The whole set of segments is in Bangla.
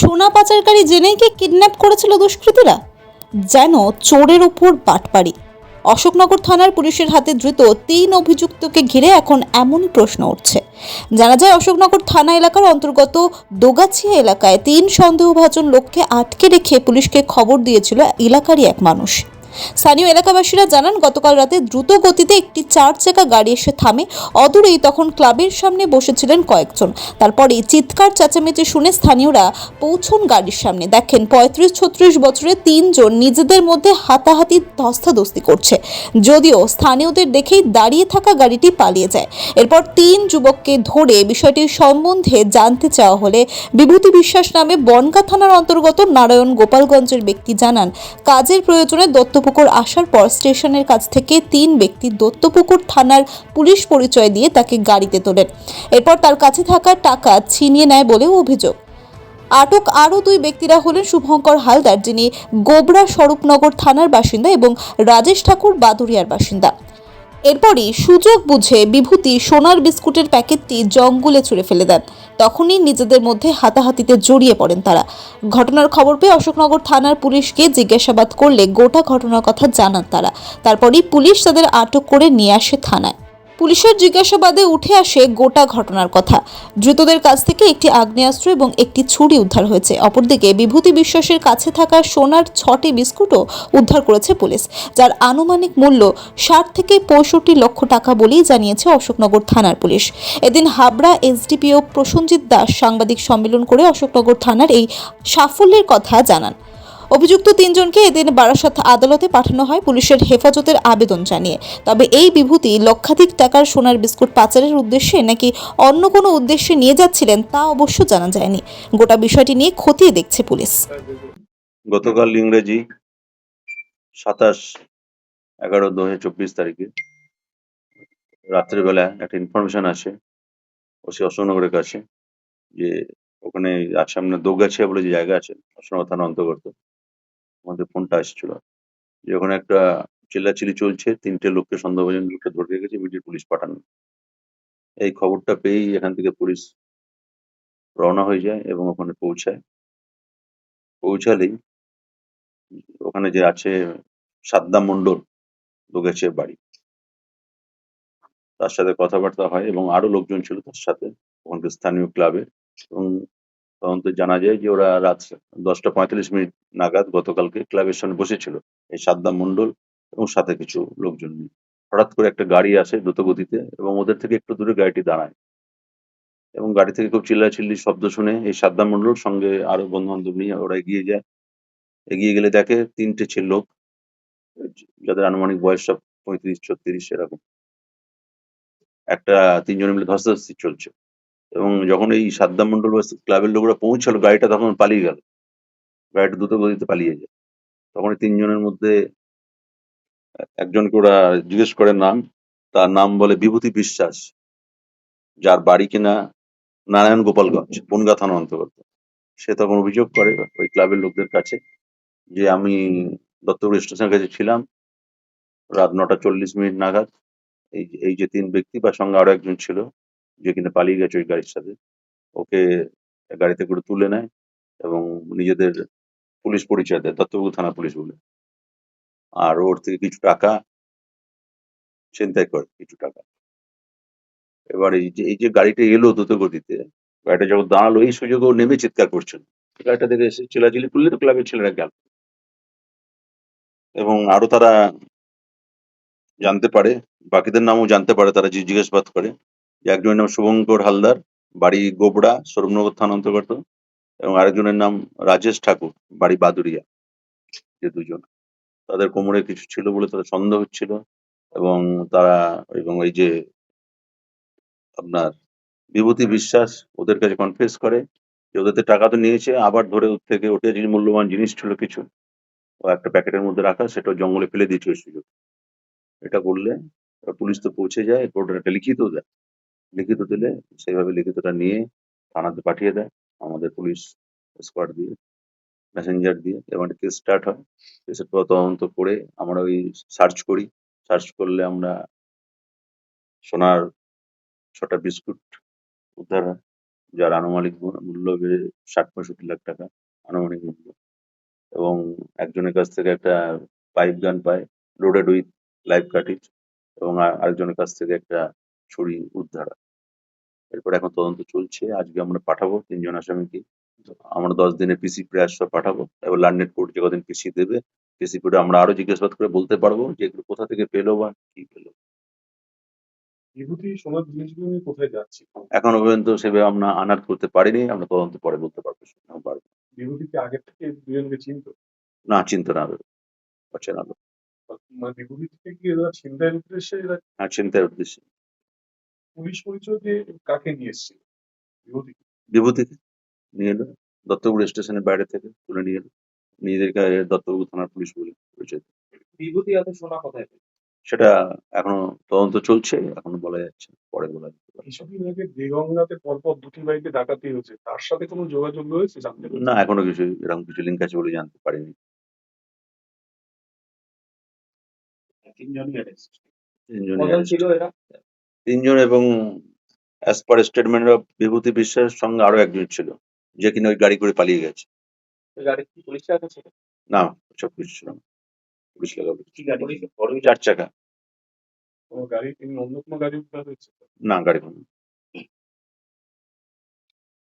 সোনা পাচারকারী জেনেই কি কিডন্যাপ করেছিল দুষ্কৃতীরা? যেন চোরের উপর বাটপাড়ি। অশোকনগর থানার পুলিশের হাতে দ্রুত তিন অভিযুক্তকে ঘিরে এখন এমনই প্রশ্ন উঠছে। জানা যায়, অশোকনগর থানা এলাকার অন্তর্গত দোগাছিয়া এলাকায় তিন সন্দেহভাজন লোককে আটকে রেখে পুলিশকে খবর দিয়েছিল এলাকারই এক মানুষ। স্থানীয় এলাকাবাসীরা জানান, গতকাল রাতে দ্রুত গতিতে একটি চার চাকা গাড়ি এসে থামে। অদূরেই তখন ক্লাবের সামনে বসেছিলেন কয়েকজন। তারপরে চিৎকার, চেঁচামেচি শুনে স্থানীয়রা পৌঁছন গাড়ির সামনে। দেখেন, পঁয়ত্রিশ, ছত্রিশ বছরের তিনজন নিজেদের মধ্যে হাতাহাতি ধস্তাধস্তি করছে। যদিও স্থানীয়দের দেখেই দাঁড়িয়ে থাকা গাড়িটি পালিয়ে যায়। এরপর তিন যুবককে ধরে বিষয়টির সম্বন্ধে জানতে চাওয়া হলে বিভূতি বিশ্বাস নামে বনগা থানার অন্তর্গত নারায়ণ গোপালগঞ্জের ব্যক্তি জানান, কাজের প্রয়োজনে দত্তপুকুর আসার পর স্টেশনের কাছ থেকে তিন ব্যক্তি দত্তপুকুর থানার পুলিশ পরিচয় দিয়ে তাকে গাড়িতে তোলেন। এরপর তার কাছে থাকা টাকা ছিনিয়ে নেয় বলেও অভিযোগ। আটক আরও দুই ব্যক্তিরা হলেন শুভঙ্কর হালদার, যিনি গোবরা স্বরূপনগর থানার বাসিন্দা, এবং রাজেশ ঠাকুর বাদুরিয়ার বাসিন্দা। এরপরই সুযোগ বুঝে বিভূতি সোনার বিস্কুটের প্যাকেটটি জঙ্গলে ছুঁড়ে ফেলে দেন। তখনই নিজেদের মধ্যে হাতাহাতিতে জড়িয়ে পড়েন তারা। ঘটনার খবর পেয়ে অশোকনগর থানার পুলিশকে জিজ্ঞাসাবাদ করলে গোটা ঘটনার কথা জানান তারা। তারপরই পুলিশ তাদের আটক করে নিয়ে আসে থানায়। পুলিশের জিজ্ঞাসাবাদে উঠে আসে গোটা ঘটনার কথা। ধৃতদের কাছ থেকে একটি আগ্নেয়াস্ত্র এবং একটি ছুরি উদ্ধার হয়েছে। অপরদিকে বিভূতি বিশ্বাসের কাছে থাকা সোনার ছটি বিস্কুটও উদ্ধার করেছে পুলিশ, যার আনুমানিক মূল্য ষাট থেকে পঁয়ষট্টি লক্ষ টাকা বলেই জানিয়েছে অশোকনগর থানার পুলিশ। এদিন হাবড়া এসডিপিও প্রসঞ্জিৎ দাস সাংবাদিক সম্মেলন করে অশোকনগর থানার এই সাফল্যের কথা জানান। অভিযুক্ত তিনজনকে এদিন বারাসাত আদালতে পাঠানো হয় পুলিশের হেফাজতের আবেদন জানিয়ে। তবে এই বিভূতি লক্ষাধিক টাকার সোনার বিস্কুট পাচারের উদ্দেশ্যে নাকি অন্য কোনো উদ্দেশ্যে নিয়ে যাচ্ছিলেন তা অবশ্য জানা যায়নি। গোটা বিষয়টি নিয়ে খতিয়ে দেখছে পুলিশ। গতকাল ইংরেজি সাতাশ এগারো দু হাজার চব্বিশ তারিখে রাত্রেবেলা একটা ইনফরমেশন আসে ওসি অশোকনগরের কাছে যে ওখানে আর সামনে দোগাছিয়া বলে যে জায়গা আছে, অশোকনগর থানার অন্তর্গত। আমাদের ফোনটা এসেছিল যে ওখানে একটা চিল্লাচিল্লি চলছে, তিনটে লোককে সন্দেহভাজন লোককে ধরে রেখেছে ইমিডিয়েট পুলিশ পাঠানো। এই খবরটা পেয়েই এখান থেকে পুলিশ রওনা হয়ে যায় এবং ওখানে পৌঁছায়। পৌঁছালেই ওখানে যে আছে সাদ্দাম মন্ডল দোগাছিয়ার বাড়ি। তার সাথে কথাবার্তা হয় এবং আরও লোকজন ছিল তার সাথে। ওখানকার স্থানীয় ক্লাবে এবং তদন্তে জানা যায় যে ওরা রাত দশটা পঁয়তাল্লিশ মিনিট নাগাদ গতকালকে ক্লাবের সামনে বসেছিল এই সাদ্দাম মন্ডল এবং সাথে কিছু লোকজন নিয়ে। হঠাৎ করে একটা গাড়ি আসে দ্রুত গতিতে এবং ওদের থেকে একটু দূরে গাড়িটি দাঁড়ায়। এবং গাড়ি থেকে খুব চিল্লাচিল্লি শব্দ শুনে এই সাদ্দাম মন্ডল সঙ্গে আরও বন্ধু বান্ধব নিয়ে ওরা এগিয়ে যায়। এগিয়ে গেলে দেখে তিনটে ছেলে লোক, যাদের আনুমানিক বয়স সব পঁয়ত্রিশ, ছত্রিশ এরকম। একটা তিনজনে মিলে ধস্তাধস্তি চলছে। এবং যখন এই সাদ্দাম মন্ডল বা ক্লাবের লোকরা পৌঁছালো, গাড়িটা তখন পালিয়ে গেল। গাড়িটা দ্রুত গতিতে পালিয়ে যায় তখন তিনজনের মধ্যে একজনকে ওরা জিজ্ঞেস করে নাম। তার নাম বলে বিভূতি বিশ্বাস, যার বাড়ি কিনা নারায়ণ গোপালগঞ্জ, বনগা থানার অন্তর্গত। সে তখন অভিযোগ করে ওই ক্লাবের লোকদের কাছে যে, আমি দত্তপুর স্টেশনের কাছে ছিলাম রাত নটা চল্লিশ মিনিট নাগাদ। এই এই যে তিন ব্যক্তি বা সঙ্গে আরও একজন ছিল যে কিনা পালিয়ে গেছে ওই গাড়ির সাথে। ওকে গাড়িতে করে তুলে নেয় এবং নিজেদের পুলিশ পরিচয় দেয় দত্তপুর থানা পুলিশ বলে। আর ওর থেকে কিছু টাকা ছিনতাই করে, কিছু টাকা। এবার এই যে এই যে গাড়িটা এলো দ্রুত গতিতে গাড়িটা যখন দাঁড়াল, এই সুযোগে ও নেমে চিৎকার করছেন গাড়িটা দেখে এসে চিলাচিলি করলে তো ক্লাবের ছেলেরা গেল। এবং আরও তারা জানতে পারে, বাকিদের নামও জানতে পারে, তারা জিজ্ঞাসাবাদ করে। একজনের নাম শুভঙ্কর হালদার, বাড়ি গোবড়া সরবনগর থানা অন্তর্গত, এবং আরেকজনের নাম রাজেশ ঠাকুর, বাড়ি বাদুরিয়া যে দুজন। তাদের কোমরে কিছু ছিল বলে তাদের সন্দেহ হচ্ছিল, এবং তারা, এবং এই যে আপনার বিভূতি বিশ্বাস ওদের কাছে কনফেস করে যে ওদের টাকা তো নিয়েছে, আবার ধরে ওর থেকে ওটা যে মূল্যবান জিনিস ছিল কিছু, ও একটা প্যাকেটের মধ্যে রাখা, সেটা জঙ্গলে ফেলে দিয়েছে ওই সুযোগ। এটা করলে পুলিশ তো পৌঁছে যায় এরপর একটা লিখিত দেয়। লিখিত দিলে সেইভাবে লিখিতটা নিয়ে থানাতে পাঠিয়ে দেয়। আমাদের পুলিশ স্কোয়াড দিয়ে, মেসেঞ্জার দিয়ে। এবং কেস স্টার্ট হয়। কেসের পর তদন্ত করে আমরা ওই সার্চ করি। সার্চ করলে আমরা সোনার ছটা বিস্কুট উদ্ধার হয়, যার আনুমানিক মূল্য ষাট পঁয়ষট্টি লাখ টাকা আনুমানিক মূল্য। এবং একজনের কাছ থেকে একটা পাইপ গান পায় লোডেড উইথ লাইফ কাটিজ এবং আরেকজনের কাছ থেকে একটা ছুরি উদ্ধার। হয়। এরপর এখন তদন্ত চলছে। আজকে আমরা পাঠাবো তিনজন আসামিকে। আমরা দশ দিনের পিসি প্রয়াস পাঠাবো। এবার লার্নেট কোর্ট যে কদিন পিসি দেবে পিসি কোর্টে আমরা আরও জিজ্ঞাসাবাদ করে বলতে পারব যে এগুলো কোথা থেকে পেল বা কি পেল। কোথায় যাচ্ছে? এখনও পর্যন্ত সেভাবে আমরা আনার করতে পারিনি। আমরা তদন্ত পরে বলতে পারব পারব বিভূতিকে আগে থেকে দুজনকে চিনত? না চিন্তা না অচেনা লোক। মানে বিভূতি থেকে কি এরা ছিনতাইয়ের উদ্দেশ্যে আর চিন্তার উদ্দেশ্যে। পুলিশ পরিচয় দিয়ে কাকে নিয়ে এসেছিল বিভূতি। বিভূতিকে নিয়ে এলো দত্তপুর স্টেশনের বাইরে থেকে তুলে নিয়ে এলো নিজেদেরকে দত্তপুর থানার পুলিশ বলে পরিচয় বিভূতি এত সোনা কোথায়? সেটা এখনও তদন্ত চলছে এখনও বলা যাচ্ছে পরে বলা কিছুদিন আগে দেগঙ্গাতে পরপর দুটি বাড়িতে ডাকাতি হয়েছে তার সাথে কোনো যোগাযোগ রয়েছে জানতে না এখনও কিছু এরকম কিছু লিঙ্ক আছে বলে জানতে পারিনি। তিনজনই। তিনজনই ছিল এরা? তিনজন এবং as per statement of Bibhuti বিশ্বাসের সঙ্গে আরও একজন ছিল যে কিনা ওই গাড়ি করে পালিয়ে গেছে। গাড়ি কি পুলিশের হাতে ছিল? না সব কিছু ছিল। না পুলিশ লাগাবে কি গাড়ি? বড় চার চাকা। কোনো গাড়ি তিনি অন্য কোনো গাড়ি উদ্ধার হয়েছে? না গাড়ি কোনো।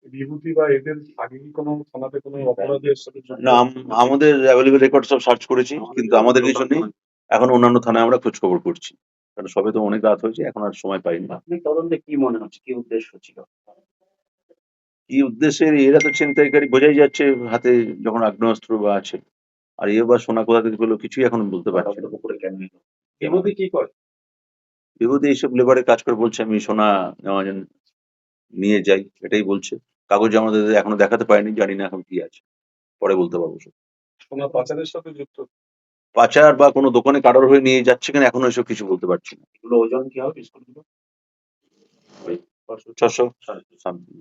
বিভূতি বা এদের আগে কি কোনো থানাতে কোনো অপরাধের সাথে না আমাদের অ্যাভেলেবল রেকর্ড সব সার্চ করেছি কিন্তু আমাদের কিছু নেই। এখন অন্যান্য থানায় আমরা খোঁজ খবর করছি। কারণ সবে তো অনেক রাত হয়েছে এখন আর সময় পাইনি। আপনি তদন্তে কি মনে হচ্ছে? কি উদ্দেশ্য ছিল? কি উদ্দেশ্যে? এরা তো ছিনতাইকারী বোঝাই যাচ্ছে হাতে যখন আগ্নেয়াস্ত্র বা আছে। আর এ বা সোনা কোথা থেকে পেল কিছুই এখন বলতে পারছি না। কি করে? বিভূতি এইসব লেবারে কাজ করে বলছে আমি সোনা নেওয়া যেন নিয়ে যাই। এটাই বলছে। কাগজ আমাদের এখনও দেখাতে পারিনি জানি না এখন কি আছে। পরে বলতে পারব। সব। সোনা পাচারের সাথে যুক্ত? পাচার বা কোনো দোকানে কারোর হয়ে নিয়ে যাচ্ছে কিনা এখনও এসব কিছু বলতে পারছি না। এগুলো ওজন কি হবে? ছশো সামথিং।